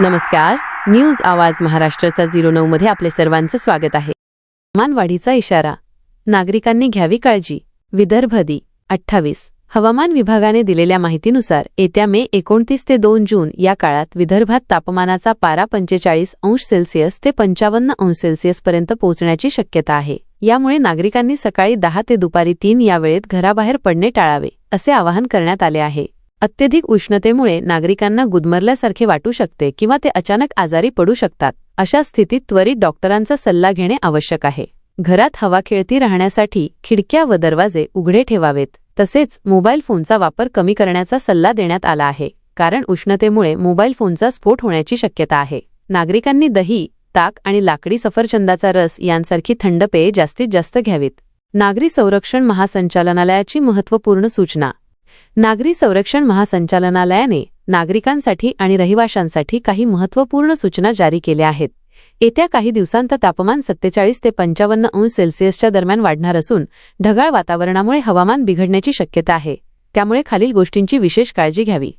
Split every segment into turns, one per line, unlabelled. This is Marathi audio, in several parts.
नमस्कार. न्यूज आवाज महाराष्ट्राचा झिरो नऊ मध्ये आपले सर्वांचं स्वागत आहे. हवामानवाढीचा इशारा. नागरिकांनी घ्यावी काळजी. विदर्भदी अठ्ठावीस. हवामान विभागाने दिलेल्या माहितीनुसार येत्या मे एकोणतीस ते दोन जून या काळात विदर्भात तापमानाचा पारा पंचेचाळीस अंश सेल्सिअस ते पंचावन्न अंश सेल्सिअसपर्यंत पोहोचण्याची शक्यता आहे. यामुळे नागरिकांनी सकाळी दहा ते दुपारी तीन या वेळेत घराबाहेर पडणे टाळावे असे आवाहन करण्यात आले आहे. अत्यधिक उष्णतेमुळे नागरिकांना गुदमरल्यासारखे वाटू शकते किंवा ते अचानक आजारी पडू शकतात. अशा स्थितीत त्वरित डॉक्टरांचा सल्ला घेणे आवश्यक आहे. घरात हवा खेळती राहण्यासाठी खिडक्या व दरवाजे उघडे ठेवावेत. तसेच मोबाईल फोनचा वापर कमी करण्याचा सल्ला देण्यात आला आहे कारण उष्णतेमुळे मोबाईल फोनचा स्फोट होण्याची शक्यता आहे. नागरिकांनी दही ताक आणि लाकडी सफरचंदाचा रस यांसारखी थंड पेये जास्तीत जास्त घ्यावीत. नागरी संरक्षण महासंचालनालयाची महत्त्वपूर्ण सूचना नागरी संरक्षण महासंचालनालयाने नागरिकांसाठी आणि रहिवाशांसाठी काही महत्त्वपूर्ण सूचना जारी केल्या आहेत. येत्या काही दिवसांत तापमान सत्तेचाळीस ते पंचावन्न अंश सेल्सिअसच्या दरम्यान वाढणार असून ढगाळ वातावरणामुळे हवामान बिघडण्याची शक्यता आहे. त्यामुळे खालील गोष्टींची विशेष काळजी घ्यावी.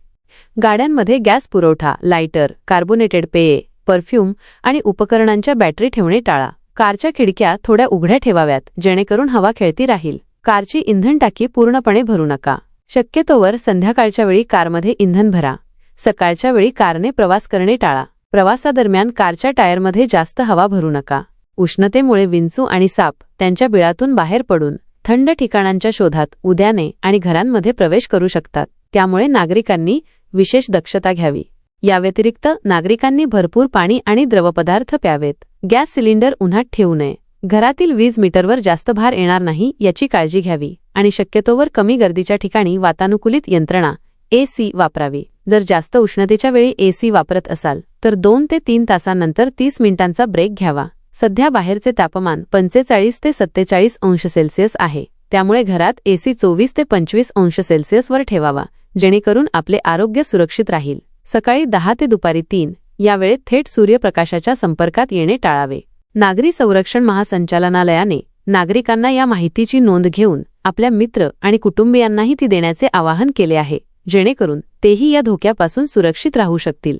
गाड्यांमध्ये गॅस पुरवठा लायटर कार्बोनेटेड पेये परफ्यूम आणि उपकरणांच्या बॅटरी ठेवणे टाळा. कारच्या खिडक्या थोड्या उघड्या ठेवाव्यात जेणेकरून हवा खेळती राहील. कारची इंधन टाकी पूर्णपणे भरू नका. शक्यतोवर संध्याकाळच्या वेळी कारमध्ये इंधन भरा. सकाळच्या वेळी कारने प्रवास करणे टाळा. प्रवासादरम्यान कारच्या टायरमध्ये जास्त हवा भरू नका. उष्णतेमुळे विंचू आणि साप त्यांच्या बिळातून बाहेर पडून थंड ठिकाणांच्या शोधात उद्याने आणि घरांमध्ये प्रवेश करू शकतात. त्यामुळे नागरिकांनी विशेष दक्षता घ्यावी. या व्यतिरिक्त नागरिकांनी भरपूर पाणी आणि द्रवपदार्थ प्यावेत. गॅस सिलिंडर उन्हात ठेवू नये. घरातील वीज मीटरवर जास्त भार येणार नाही याची काळजी घ्यावी. आणि शक्यतोवर कमी गर्दीच्या ठिकाणी वातानुकूलित यंत्रणा एसी वापरावी. जर जास्त उष्णतेच्या वेळी एसी वापरत असाल तर दोन ते तीन तासांनंतर तीस मिनिटांचा ब्रेक घ्यावा. सध्या बाहेरचे तापमान पंचेचाळीस ते सत्तेचाळीस अंश सेल्सिअस आहे. त्यामुळे घरात एसी चोवीस ते पंचवीस अंश सेल्सिअसवर ठेवावा जेणेकरून आपले आरोग्य सुरक्षित राहील. सकाळी दहा ते दुपारी तीन या वेळेत थेट सूर्यप्रकाशाच्या संपर्कात येणे टाळावे. नागरी संरक्षण महासंचालनालयाने नागरिकांना या माहितीची नोंद घेऊन आपल्या मित्र आणि कुटुंबियांनाही ती देण्याचे आवाहन केले आहे जेणेकरून तेही या धोक्यापासून सुरक्षित राहू शकतील.